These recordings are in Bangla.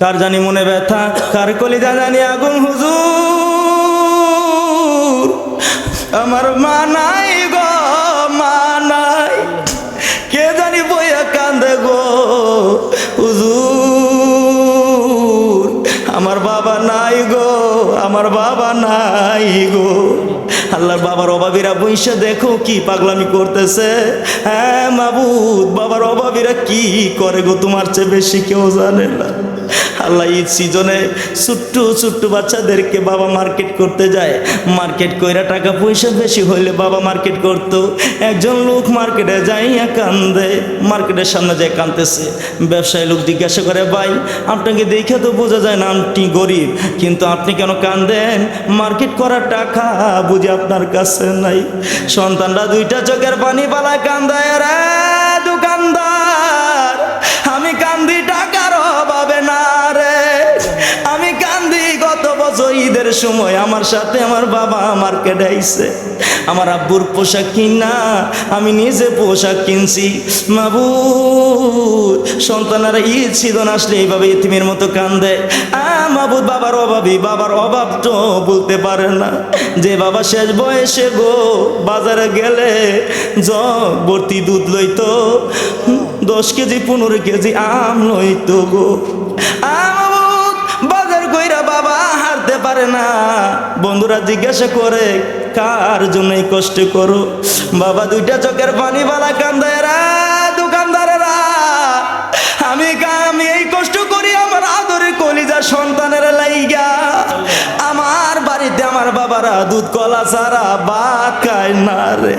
কার জানি মনে ব্যথা? কার কলিজা জানি আগুন, হুজুর? আমার মা নাই গো, মা নাই। কে জানি বইয়া কান্দে গো, হুজুর? আমার বাবা নাই গো, আমার বাবা নাই গো। আল্লাহর বাবার অভাবীরা বইসে দেখো কি পাগলামি করতেছে। হ্যাঁ মাবুদ, বাবার অভাবীরা কি করে গো? তোমার চেয়ে বেশি কেউ জানে না। আল্লাহ ঈদ সিজনে ছোট্ট ছোট্ট বাচ্চাদেরকে বাবা মার্কেট করতে যায়। মার্কেট কইরা টাকা পয়সা বেশি হইলে বাবা মার্কেট করতো। একজন লোক মার্কেটে যাইয়া কান্দে, মার্কেটের সামনে যায় কান্দতেছে ব্যবসায়ী লোক জিজ্ঞাসা করে, ভাই, আপনাকে দেখে তো বোঝা যায় না আপনি গরিব, কিন্তু আপনি কেন কান্দেন? মার্কেট করার টাকা বুঝি আপনার কাছে নাই। সন্তানরা দুইটা চোখের পানি পালা কান্দায় রে দোকানদার, আমি কান্দি টাকার অভাবে না রে। আমি কান্দি গত বছর ঈদের সময় আমার সাথে আমার বাবা মার্কেটে আইছে আমার আব্বুর পোশাক কিনা, আমি নিজে পোশাক কিনছি। মাবুদ, সন্তানেরা ঈদ সিজন আসলে এইভাবে ইতিমের মতো কান্দে। আ, মাবুদ, বাবার অভাবই, বাবার অভাব তো বলতে পারে না। যে বাবা শেষ বয়সে গো, বাজারে গেলে জগ ভর্তি দুধ লইতো। দশ কেজি, পনেরো কেজি আম লইতো গো আম বাজার কইরা বাবা হারতে পারে না। বন্ধুরা জিজ্ঞাসা করে, কার জন্য কষ্ট করো? বাবা দুইটা চোখের পানি বালা কান্দায়রা দোকানদারেরা, আমি কাম এই কষ্ট করি আমার আদরে কলিজা বাড়িতে আমার বাবারা দুধ, কলা ছাড়া ভাত খায় না রে।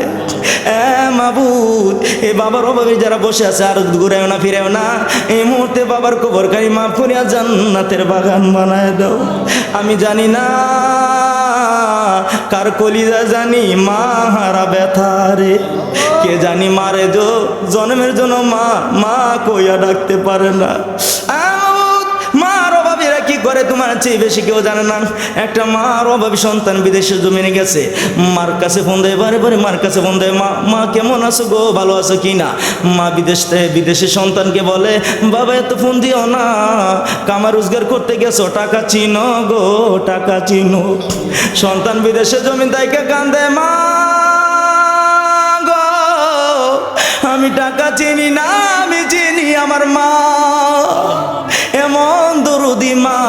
এ মাবুদ এই বাবার অভাবে যারা বসে আছে, আর ঘুরেও না ফিরেও না, এই মুহূর্তে বাবার কবর জান্নাতের বাগান বানায় দাও। আমি জানি না কার কলিজা জানি, মা হারা ব্যথা রে। কে জানি মারে যো জন্মের জন্য মা মা কইয়া ডাকতে পারে না। করে তোমার চেয়ে বেশি কেউ জানে না। একটা মার অভাবী সন্তান বিদেশে জমিনে গেছে। মার কাছে ফোন দেয়, বারে বারে মার কাছে ফোন দেয়, মা মা, কেমন আছো গো? ভালো আছো কি না? মা বিদেশ থেকে বিদেশি সন্তানকে বলে, বাবা, এত ফোন দিও না। কামা রোজগার করতে গেছো, টাকা চিনো গো, টাকা চিনো। সন্তান বিদেশে জমি দায়কে কান্দে, মা দরুদি মা,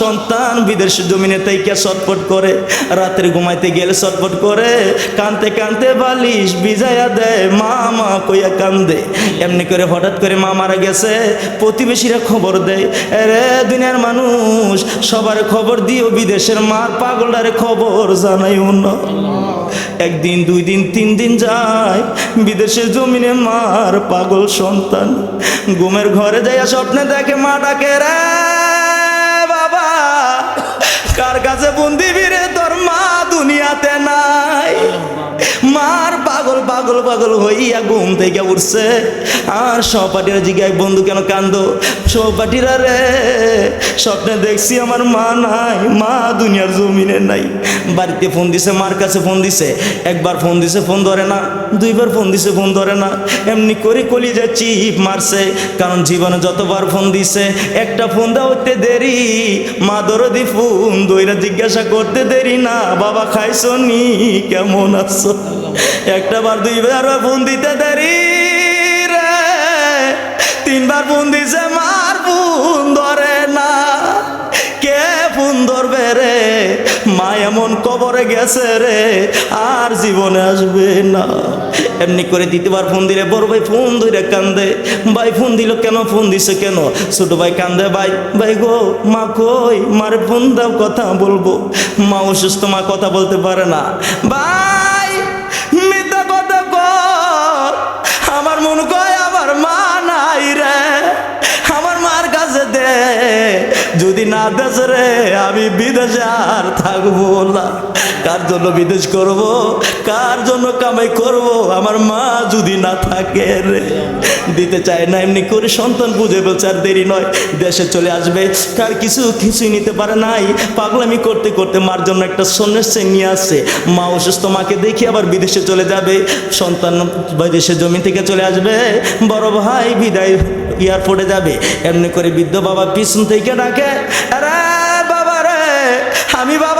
সন্তান বিদেশ জমিনে তাইকে ছটফট করে, রাত্রে ঘুমাইতে গেলে ছটফট করে, কানতে কানতে বালিশ বিজায়া দেয়, মা মা কইয়া কান্দে। এমনি করে হঠাৎ করে মা মারা গেছে, প্রতিবেশীরা খবর দেয় রে দুনিয়ার মানুষ, সবার খবর দিও, বিদেশের মার পাগলটারে খবর জানাইও না। একদিন, দুই দিন, তিন দিন যায়, বিদেশের জমিনে মার পাগল সন্তান। ঘুমের ঘরে যাইয়া স্বপ্নে দেখে, মা ডাকে, রে বাবা কার কাছে বন্দি রে তোর মা দুনিয়াতে নাই? মার পাগল পাগল পাগল হইয়া ঘুম থেকে উঠছে। আর সহপাঠীরা জিজ্ঞাসা, বন্ধু, কেন কান্দো সহপাঠীরা, রে, স্বপ্নে দেখছি আমার মা নাই, মা দুনিয়ার জমিনে নাই। বাড়িতে ফোন দিছে, মার কাছে ফোন দিছে, একবার ফোন দিছে, ফোন ধরে না, দুইবার ফোন দিছে, ফোন ধরে না। এমনি করে কলি যে চিপ মারছে, কারণ জীবনে যতবার ফোন দিছে, একটা ফোন দেওয়াতে দেরি, মা দরদি ফোন দইরা জিজ্ঞাসা করতে দেরি না, বাবা খাইছো নি কেমন আছো? একটা বার দুইবার ফোন দিতে দেরি রে। তিনবার ফোন দিছে, মার ফোন ধরে না। কে ফোন ধরবে রে? মা এমন কবরে গেছে রে, আর জীবনে আসবে না। এমনি করে দ্বিতীয়বার ফোন দিলে, বড় ভাই ফোন ধরে কান্দে। ভাই ফোন দিল কেন? ফোন দিছে কেন? ছোট ভাই কান্দে, ভাই ভাই গো, মা কই? মারে ফোন দাও, কথা বলব। মা অসুস্থ, মা কথা বলতে পারে না। ভাই! নাই রে, আমার মার কাছে দে। যদি না দেশ রে, আমি বিদেশে আর থাকব না। কার জন্য বিদেশ করব? কার জন্য কামাই করব? আমার মা যদি না থাকে রে, দিতে চায় না, এমনি করে সন্তান বুঝে বলছে আর দেরি নয়, দেশে চলে আসবে। কার কিছু কিছুই নিতে পারে নাই। পাগলামি করতে করতে মার জন্য একটা সন্ন্যাসে নিয়ে আসছে মা অসুস্থ, মাকে দেখি আবার বিদেশে চলে যাবে। সন্তান বিদেশে জমি থেকে চলে আসবে। বড় ভাই বিদায় এয়ারপোর্টে যাবে। এমনি করে বৃদ্ধ বাবা পিছন থেকে ডাকে, আরে বাবা রে, আমি বাবারে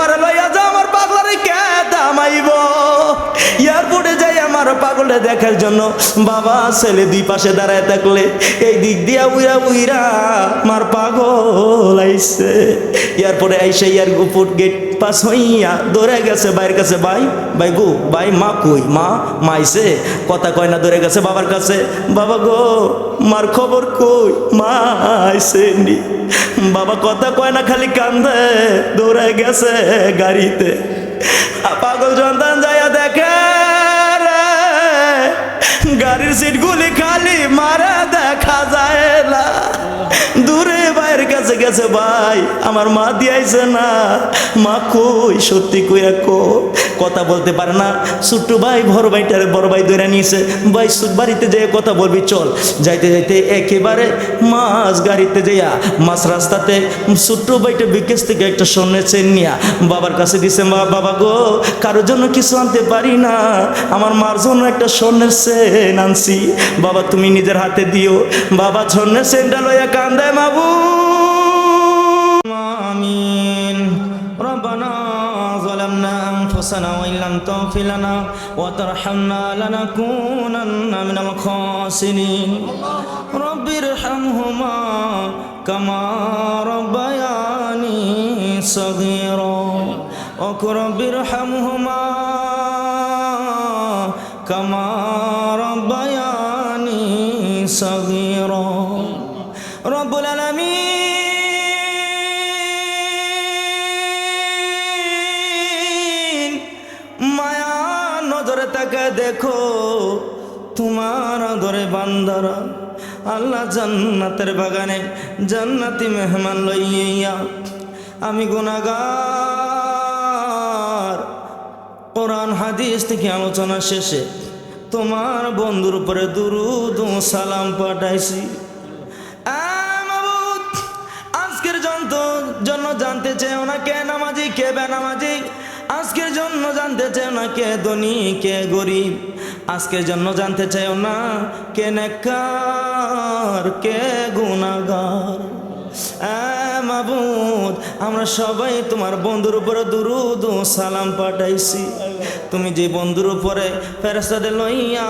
এয়ারপোর্টে যাই আমার পাগলে দেখার জন্য। বাবা, ছেলে দুই পাশে দাঁড়ায় থাকলে এই দিক দিয়া উইরা উইরা আমার পাগল আইছে। এয়ারপোর্টে আইসে এয়ারপোর্ট গেট পাস হইয়া দৌড়ে গেছে, বাইরের কাছে, ভাই ভাই গো, ভাই, মা কই? মা মাইছে কথা কয় না দৌড়ে গেছে বাবার কাছে। বাবা গো, মার খবর কই? মা নি। বাবা কথা কয় না, খালি কান্দে, দৌড়ে গেছে গাড়িতে। পাগল সন্তান যাইয়া দেখে গাড়ির সিটগুলি খালি মারা দেখা যায় না। দূরে বাইরের কাছে গেছে ভাই, আমার মা দিয়াইছে না। মা কই, সত্যি কইয়া কো কথা বলতে পারে না। ছোট্ট ভাই, বড় ভাইটারে বড় ভাই ধরে নিয়েছে ভাই বাড়িতে যেয়ে কথা বলবি, চল। যাইতে যাইতে একেবারে মাছ গাড়িতে যাইয়া, মাছ রাস্তাতে ছোট্ট ভাইটা বিকেশ থেকে একটা স্বর্ণের চেন নিয়া, বাবার কাছে দিছে, মা, বাবা গো, কারোর জন্য কিছু আনতে পারি না। আমার মার জন্য একটা স্বর্ণের চেন আনছি। বাবা, তুমি নিজের হাতে দিও। বাবা, স্বর্ণের চেনটা লইয়া কান্দায়, মাবু। أنفسنا وإن لم تغفر لنا وترحمنا لنكونن من الخاسرين رب ارحمهما كما ربياني صغيرا وقل رب ارحمهما كما ربياني صغيرا বান্দারা আল্লাহ জান্নাতের বাগানে জান্নাতি মেহমান লইয়া আমি গুনাগার কোরআন, হাদিস থেকে আলোচনা শেষে তোমার বন্ধুর উপরে দুরুদ সালাম পাঠাইছি। আজকের জন্য জন্য জানতে চেও না কে নামাজি, কে বেনামাজি। আজকের জন্য জানতে চেও না কে ধনী, কে গরিব। আজকের জন্য জানতে চাইও না, কে নেককার, কে গুনাগার মাবুদ, আমরা সবাই তোমার বন্ধুর উপরে দুরুদ সালাম পাঠাইছি। তুমি যে বন্ধুর উপরে ফেরেস্তাদের লইয়া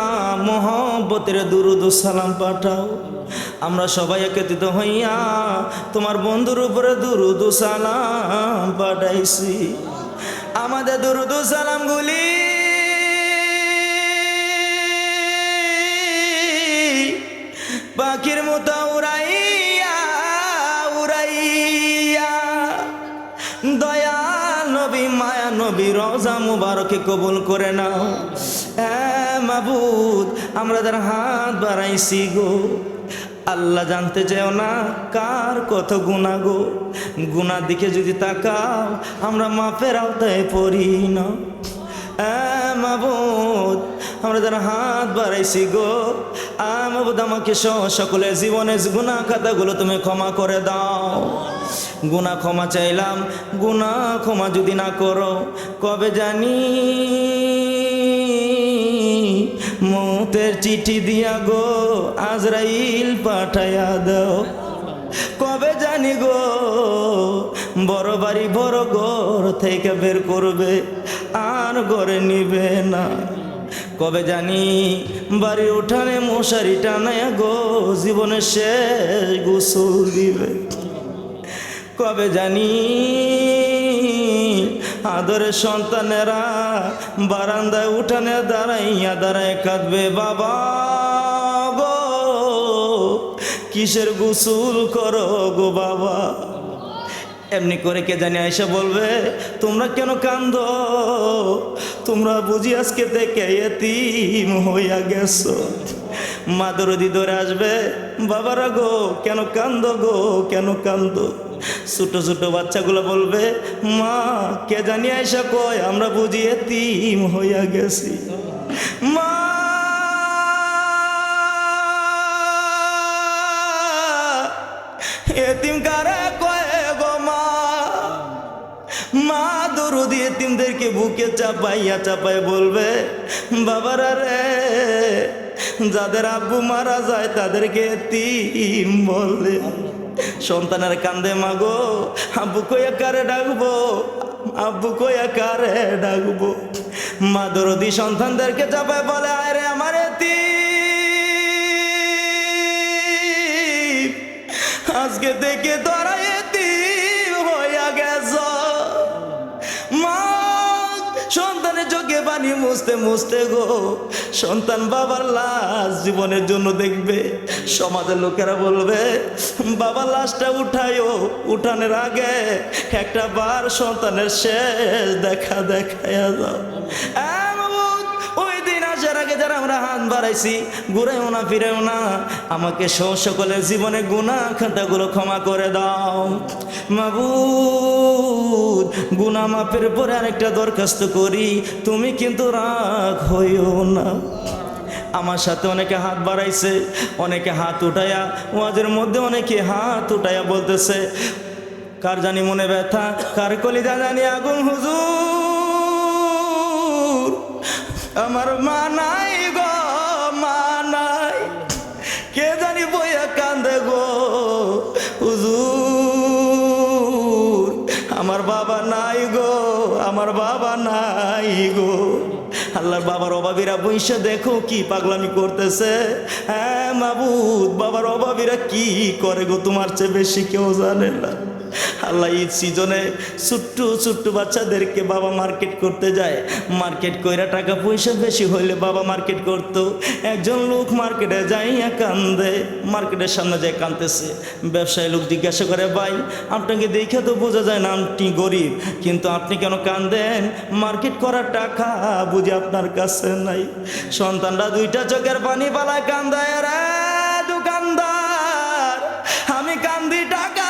মোহব্বতের দুরুদ সালাম পাঠাও, আমরা সবাই একত্রিত হইয়া তোমার বন্ধুর উপরে দুরুদ সালাম পাঠাইছি। আমাদের দুরুদ সালামগুলি পাখির মতো উড়াইয়া উড়াইয়া। দয়াল নবী, মায়া নবী রোজা মুবারকে কবুল করে নাও। মাবুদ, আমরা তার হাত বাড়াইছি গো। আল্লাহ জানতে চাও না কার কত গুণা গো। গুণার দিকে যদি তাকাও, আমরা মাপের আওতায় পড়ি না। মাবুদ আমরা যারা হাত বাড়াইছি গো। আমাবুদ আমাকে সহ সকলের জীবনের গুণা খাতাগুলো তুমি ক্ষমা করে দাও। গুণা ক্ষমা চাইলাম গুণা ক্ষমা যদি না করো, কবে জানি মৌতের চিঠি দিয়া গো আজরাইল পাঠাইয়া দাও। কবে জানি গো বড় বাড়ি বড় ঘর থেকে বের করবে, আর ঘরে নিবে না। কবে জানি বাড়ির উঠানে মশারি টানায় গো, জীবনের শেষ গোসল দিবে। কবে জানি আদরের সন্তানেরা বারান্দায় উঠানে দাঁড়াইয়া দাঁড়ায় কাঁদবে, বাবা গো, কিসের গোসল করো গো বাবা? এমনি করে কে জানি আয়সা বলবে, তোমরা কেন কান্দ তোমরা বুঝি আজকে থেকে এতিম হইয়া গেছো। মা দরদি ধরে আসবে, বাবারা গো, কেন কান্দ গো? কেন কান্দ ছোট ছোট বাচ্চাগুলো বলবে, মা, কে জানি আয়সা কয়, আমরা বুঝি এতিম হইয়া গেছি। মা! এতিম কারে দরুদ এতিমদেরকে বুকে চাপাইয়া চাপাই বলবে, বাবারা রে, যাদের আব্বু মারা যায় তাদেরকে তিম বলে। সন্তানের কান্দে, মাগো, আব্বু কইয়া কারে ডাকবো? আব্বু কইয়া কারে ডাকবো? মা দরদি সন্তানদেরকে চাপায় বলে, আয় রে আমার এতিম, আজকে দেখে তোরা চোখে পানি মুছতে মুছতে গো, সন্তান বাবার লাশ জীবনের জন্য দেখবে। সমাজের লোকেরা বলবে, বাবার লাশটা উঠায়ও উঠানের আগে একটা বার সন্তানের শেষ দেখা দেখায় যাও। বাড়াইছি ঘুরেও না ফিরেও না। আমাকে সহ সকলের জীবনে গুণা খাতাগুলো ক্ষমা করে দাও। মাবুদ গুণা মাপের পরে আরেকটা দরখাস্ত করি। তুমি কিন্তু রাগ হইও না। আমার সাথে অনেকে হাত বাড়াইছে, অনেকে হাত উঠাইয়া ওয়াজের মধ্যে অনেকে হাত উঠাইয়া বলতেছে, কার জানি মনে ব্যথা, কার কলিজা জানি আগুন, হুজুর? আমার মা নাই গো। আল্লাহর বাবার অভাবীরা বৈশে দেখো কি পাগলামি করতেছে। হ্যাঁ মাবুদ, বাবার অভাবীরা কি করে গো? তোমার চেয়ে বেশি কেউ জানে না। আল্লাহ ঈদ সিজনে ছোট্ট ছোট্ট বাচ্চাদেরকে বাবা মার্কেট করতে যায়। মার্কেট কইরা টাকা পয়সা বেশি হইলে বাবা মার্কেট করত। একজন লোক মার্কেটে যাইয়া কান্দে, মার্কেটের সামনে যায় কান্দতেছে ব্যবসায়ী লোক জিজ্ঞাসা করে, ভাই, আপনাকে দেখে তো বোঝা যায় না আপনি গরিব, কিন্তু আপনি কেন কান্দেন? মার্কেট করার টাকা বুঝি আপনার কাছে নাই। সন্তানরা দুইটা চোখের পানি পালায়, কান্দায় রে দোকানদার, আমি কান্দি টাকার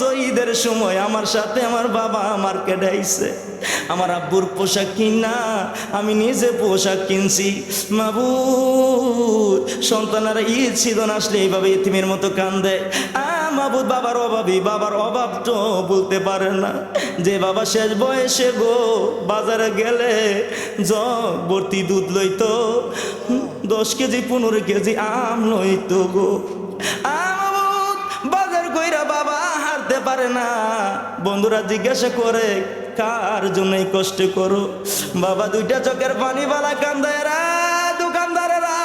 বছর ঈদের সময় আমার সাথে আমার বাবা মার্কেটে আইছে আমার আব্বুর পোশাক কিনা আমি নিজে পোশাক কিনছি। মাবুদ, সন্তানেরা ঈদ সিজন আসলে এইভাবে ইতিমের মতো কান্দে। মাবুদ, বাবার অভাবী বাবার অভাব তো বলতে পারে না। যে বাবা শেষ বয়সে গো, বাজারে গেলে জগ ভর্তি দুধ লইতো, দশ কেজি, পনেরো কেজি আম লইতো গো। পারে না। বন্ধুরা জিজ্ঞাসা করে, কার জন্য কষ্ট করো? বাবা দুইটা চোখের পানি বালা কান্দায়রা দোকানদারেরা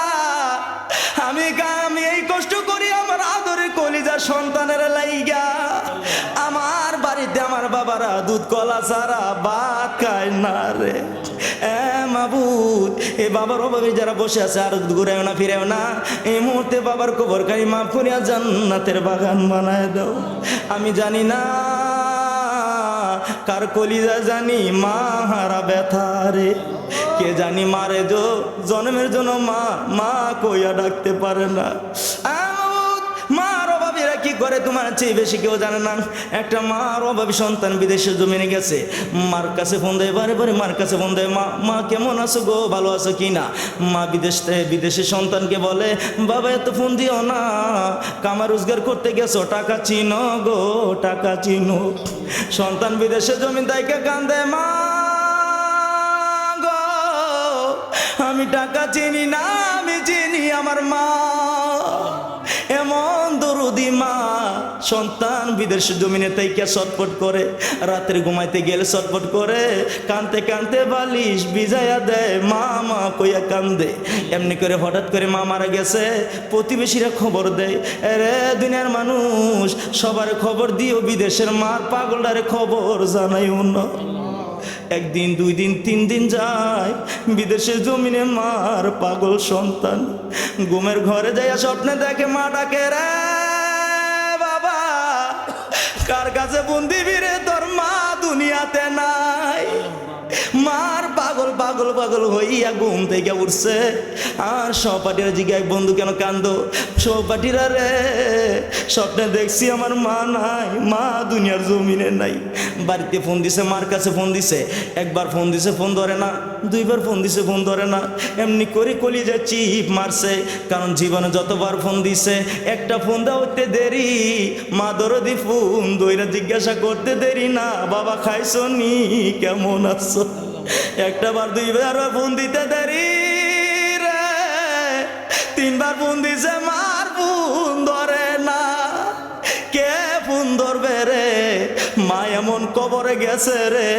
আমি আমি এই কষ্ট করি আমার আদরের কলিজা সন্তানের লাইগা। আমার বাড়িতে আমার বাবারা দুধ কলা ছাড়া ভাত খায় না রে। এ বাবার অভাবে যারা বসে আছে, আর ঘুরেও না, ফিরেও না, এই মুহূর্তে বাবার কবর কারি মাফ করিয়া জান্নাতের বাগান বানায় দাও। আমি জানি না কার কলিজা জানি, মা হারা ব্যথা রে। কে জানি মারে জো, জন্মের জন্য মা মা কইয়া ডাকতে পারে না। করে তোমার চেয়ে বেশি কেউ জানে না। একটা মার অভাবী সন্তান বিদেশে জমিনে গেছে। মার কাছে ফোন দেয়, বারে বারে মার কাছে ফোন দেয়, মা মা, কেমন আছো গো? ভালো আছো কি না? মা বিদেশ থেকে বিদেশি সন্তানকে বলে, বাবা, এত ফোন দিও না। কামা রোজগার করতে গেছো, টাকা চিনো গো, টাকা চিনো। সন্তান বিদেশে জমিন তাইকে কান্দে, মা সন্তান বিদেশ জমিনে তাইকা ছটফট করে, রাতের ঘুমাইতে গেলে ছটফট করে, কানতে কানতে বালিশ বিজায়া দেয়, মা মা কইয়া কান্দে। এমনি করে হঠাৎ করে মা মারা গেছে, প্রতিবেশীরা খবর দেয় রে দুনিয়ার মানুষ, সবার খবর দিও, বিদেশের মার পাগলটারে খবর জানাইও না। একদিন, দুই দিন, তিন দিন যায় বিদেশের জমিনে মার পাগল সন্তান। ঘুমের ঘরে যাইয়া স্বপ্নে দেখে, মা ডাকে, রে কার কাছে বন্দি বিরে তোর মা দুনিয়াতে পাগল পাগল হইয়া ঘুম থেকে উঠছে। আর সহপাঠীরা জিজ্ঞাসা, বন্ধু, কেন কান্দ সহপাঠীরা, রে, স্বপ্নে দেখছি আমার মা নাই, মা দুনিয়ার জমিনে নাই। বাড়িতে ফোন দিছে, মার কাছে ফোন দিছে, একবার ফোন দিছে, ফোন ধরে না, দুইবার ফোন দিছে, ফোন ধরে না। এমনি করে কলি যে চিপ মারছে, কারণ জীবনে যতবার ফোন দিছে, একটা ফোন দেওয়া হইতে দেরি। মা দরদি ফোন দইরা জিজ্ঞাসা করতে দেরি না, বাবা খাইছো নি কেমন আছো? একটা বার, দুইবার ফোন দিতে দেরি রে। তিনবার ফোন দিছে, মার ফোন ধরে না। কে ফোন ধরবে রে? মা এমন কবরে গেছে রে,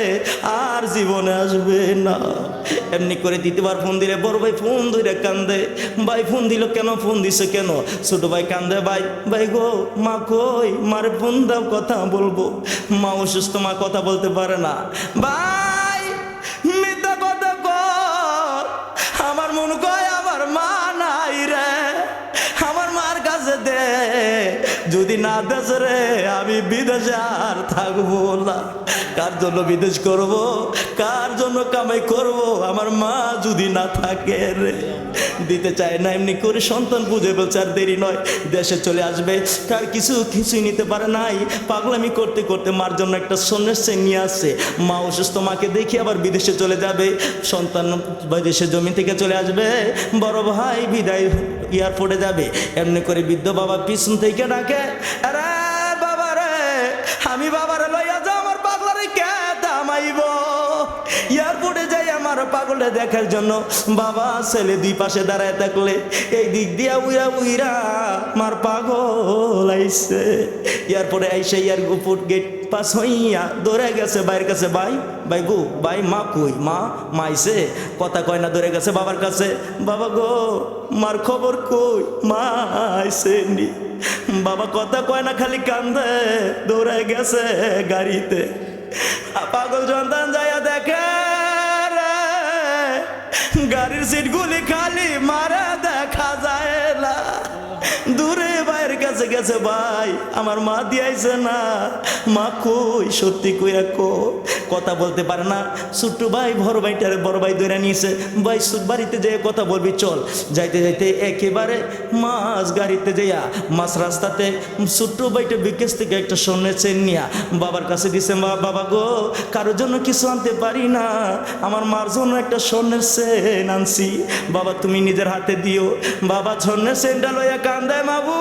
আর জীবনে আসবে না। এমনি করে দ্বিতীয়বার ফোন দিলে, বড় ভাই ফোন ধরে কান্দে। ভাই ফোন দিল কেন? ফোন দিছে কেন? ছোট ভাই কান্দে, ভাই ভাই গো, মা কই? মারে ফোন দাও, কথা বলব। মা অসুস্থ, মা কথা বলতে পারে না। ভাই যদি না দেশ রে, আমি বিদেশে আর থাকব না। কার জন্য বিদেশ করব? কার জন্য কামাই করব? আমার মা যদি না থাকে রে, দিতে চায় না, এমনি করে সন্তান বুঝে বলছে, আর দেরি নয়, দেশে চলে আসবে। কার কিছু কিছুই নিতে পারে নাই। পাগলামি করতে করতে মার জন্য একটা সন্ন্যাস নিয়ে আসছে মা অসুস্থ, মাকে দেখি আবার বিদেশে চলে যাবে। সন্তান বিদেশে জমি থেকে চলে আসবে। বড় ভাই বিদায় এয়ারপোর্টে যাবে, এমনি করে বৃদ্ধ বাবা পিছন থেকে ডাকে, আরে বাবা রে, আমি বাবারে লইয়া যাও, আমার পাগলারে কে দামাইব? যাই আমার পাগলে দেখার জন্য বাবা ছেলে দুই পাশে দাঁড়ায় থাকলে এই দিক দিয়া উইরা উইরা আমার পাগল আইছে। এয়ারপোর্টে আইসে এয়ারপোর্ট গেট পাস হইয়া দৌড়ে গেছে বাইরের কাছে, ভাই ভাই গো, ভাই, মা কই? মা মাইছে কথা কয় না, দৌড়ে গেছে বাবার কাছে, বাবা গো, মার খবর কই? মা নি। বাবা কথা কয় না, খালি কান্দে, দৌড়ে গেছে গাড়িতে। পাগল সন্তান যাইয়া দেখে গাড়ির সিটগুলি খালি মারা দেখা যায়। কাছে গেছে, ভাই, আমার মা দিয়াইছে না। মা কই? সত্যি কইরা কো? কথা বলতে পারে না। ছোট্ট ভাই, বড় ভাইটারে বড় ভাই ধরে নিয়েছে। ভাই বাড়িতে যেয়ে কথা বলবি, চল। যাইতে যাইতে একেবারে মাছ গাড়িতে যাইয়া, মাছ রাস্তাতে ছোট্ট ভাইটা বিকেশ থেকে একটা স্বর্ণের চেন নিয়া বাবার কাছে দিছে, মা, বাবা গো, কারোর জন্য কিছু আনতে পারি না। আমার মার জন্য একটা স্বর্ণের চেন আনছি। বাবা, তুমি নিজের হাতে দিও। বাবা, স্বর্ণের চেনটা লইয়া কান্দায়, মাবু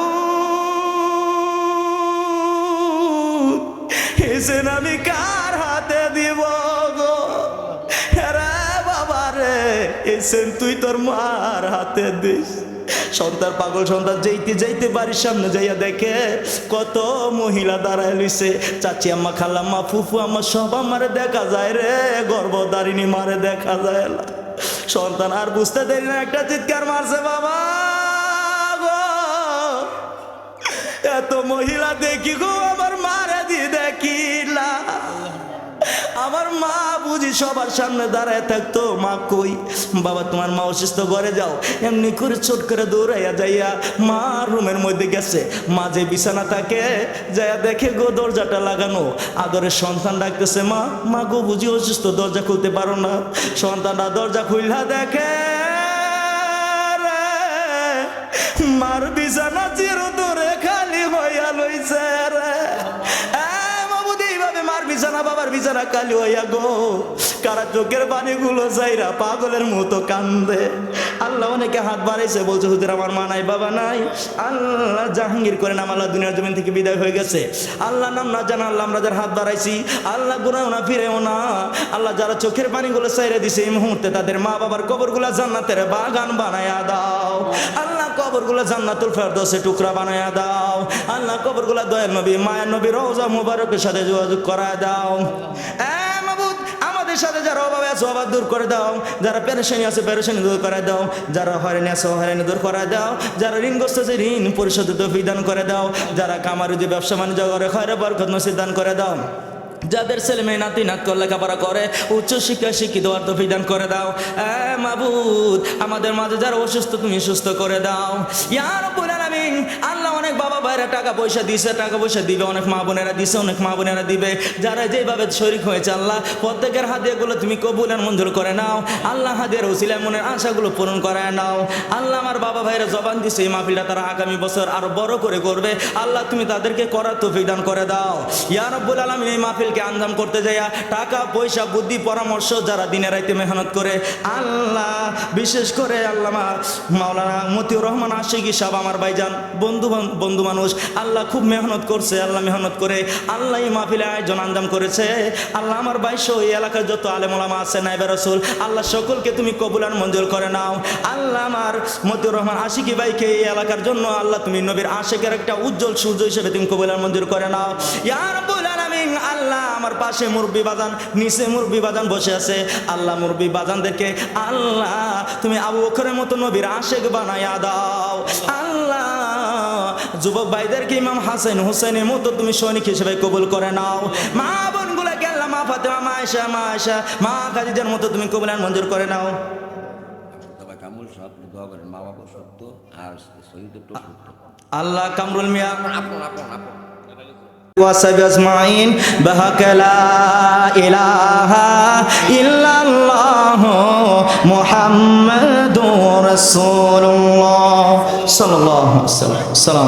এসেন আমি কার হাতে দিব গো? রে বাবা রে এসেন তুই তোর মার হাতে দিস। সন্তান, পাগল সন্তান, যাইতে যাইতে বাড়ির সামনে যাইয়া দেখে কত মহিলা দাঁড়ায় লইছে। চাচি আম্মা খালাম্মা ফুফু আম্মা, সব আমারে দেখা যায় রে গর্ভদারিণী মারে দেখা যায় না। সন্তান আর বুঝতে দেরি না, একটা চিৎকার মারছে, বাবা এত মহিলা দেখি গো, আমার মারে আমার মা বুঝি সবার সামনে দাঁড়ায় থাকতো, মা কই? বাবা, তোমার মা অসুস্থ, ঘরে যাও। এমনি করে ছোট করে দৌড়াইয়া যাইয়া মা রুমের মধ্যে গেছে। মা যে বিছানা থাকে, যাইয়া দেখে গো, দরজাটা লাগানো। আদরের সন্তান ডাকতেছে, মা মা গো, বুঝি অসুস্থ, দরজা খুলতে পারো না। সন্তানটা দরজা খুললা দেখে মার বিছানা চির দূরে খালি হইয়া লইছে, রে। বিছানা বাবার বিছানা কালি হইয়া গো। কারা চোখের পানিগুলো যাইরা পাগলের মতো কান্দে। আল্লাহ অনেকে হাত বাড়াইছে, বলছে, হুজুর, আমার মা নাই, বাবা নাই। আল্লাহ জাহাঙ্গীর করে নাম আল্লাহ দুনিয়ার জমিন থেকে বিদায় হয়ে গেছে। আল্লাহ নাম না জানা, আল্লাহ আমরা যারা হাত বাড়াইছি, আল্লাহ গুনাও না, ফিরেও না। আল্লাহ যারা চোখের পানিগুলো সাইরে দিছে, এই মুহূর্তে তাদের মা বাবার কবরগুলো জান্নাতের বাগান বানায়া দাও। আল্লাহ কবরগুলো জান্নাতুল ফেরদৌসে টুকরা বানায়া দাও। আল্লাহ কবরগুলো দয়াল নবী, মায়ের নবী রওজা মুবারকের সাথে যোগাযোগ করায় দাও। সাথে যারা অভাবে আছে, অভাব দূর করে দাও। যারা পেরেশানি আছে, পেরেশানি দূর করে দাও। যারা হরেনি আছে হরেনি দূর করে দাও। যারা ঋণগ্রস্ত আছে, ঋণ পরিশোধ দান করে দাও। যারা কামার যে ব্যবসা বাণিজ্য করে খয়রে বরকত নসিদান করে দাও। যাদের ছেলে মেয়ে নাতি নাত লেখাপড়া করে, উচ্চ শিক্ষা শিক্ষিত অর্থ দান করে দাও। এ মাবুদ, আমাদের মাঝে যারা অসুস্থ, তুমি সুস্থ করে দাও। ইয়ার আলামিন, আল্লাহ অনেক বাবা ভাইরা টাকা পয়সা দিছে, টাকা পয়সা দিবে, অনেক মা বোনেরা দিছে, অনেক মা বোনেরা দিবে। যারা যেভাবে শরিক হয়েছে, আল্লাহ, প্রত্যেকের হাদিয়াগুলো তুমি কবুল আর মঞ্জুর করে নাও। আল্লাহ হাদিয়ার উসিলায় মনের আশাগুলো পূরণ করায় নাও। আল্লাহ আমার বাবা ভাইরা জবান দিছে, এই মাহফিলটা তারা আগামী বছর আরও বড় করে করবে। আল্লাহ তুমি তাদেরকে করার তৌফিক দান করে দাও। ইয়া রব্বুল আলামিন, এই মাহফিলকে আঞ্জাম করতে যাইয়া টাকা, পয়সা, বুদ্ধি, পরামর্শ যারা দিনে রাইতে মেহনত করে, আল্লাহ, বিশেষ করে আল্লাহ মাওলানা মতিউর রহমান আশিকি সাহেব, আমার ভাইজান, বন্ধু বন্ধু মানুষ, আল্লাহ খুব মেহনত করছে, আল্লাহ মেহনত করে, আল্লাহ মাহফিলে আয়োজন আঞ্জাম করেছে। আল্লাহ আমার বাইশ এই এলাকার যত আলেমোলামা আছে, নাইবে রসুল, আল্লাহ সকলকে তুমি কবুলান মঞ্জুর করে নাও। আল্লাহ আমার মতিউর রহমান আশিকি ভাইকে এই এলাকার জন্য আল্লাহ তুমি নবীর আশেকের একটা উজ্জ্বল সূর্য হিসেবে তুমি কবুলান মঞ্জুর করে নাও। ইয়ার আলামিন, আল্লাহ আমার পাশে মুরব্বী বাজান নিচে মুরব্বী বাজান বসে আছে। আল্লাহ মুরব্বী বাজানদেরকে আল্লাহ তুমি আবু বকরের মতো নবীর আশেক বানাইয়া দাও। আল্লাহ যুবক ভাইদেরকে ইমাম হাসান হোসেনের মতো তুমি সৈনিক হিসেবে কবুল করে নাও। মা বোনগুলোকে আল্লাহ মা ফাতেমা মা আয়েশা মা আয়েশা মা খাদিজার মতো তুমি কবুলান মঞ্জুর করে নাও। কামুল সব দোয়া করেন মা বাবা সত্য আর শহীদ আল্লাহ কামরুল মিয়া আপন আপন আপন। وصحبه أجمعين بحق لا إله إلا الله محمد رسول الله. صلى الله عليه وسلم. السلام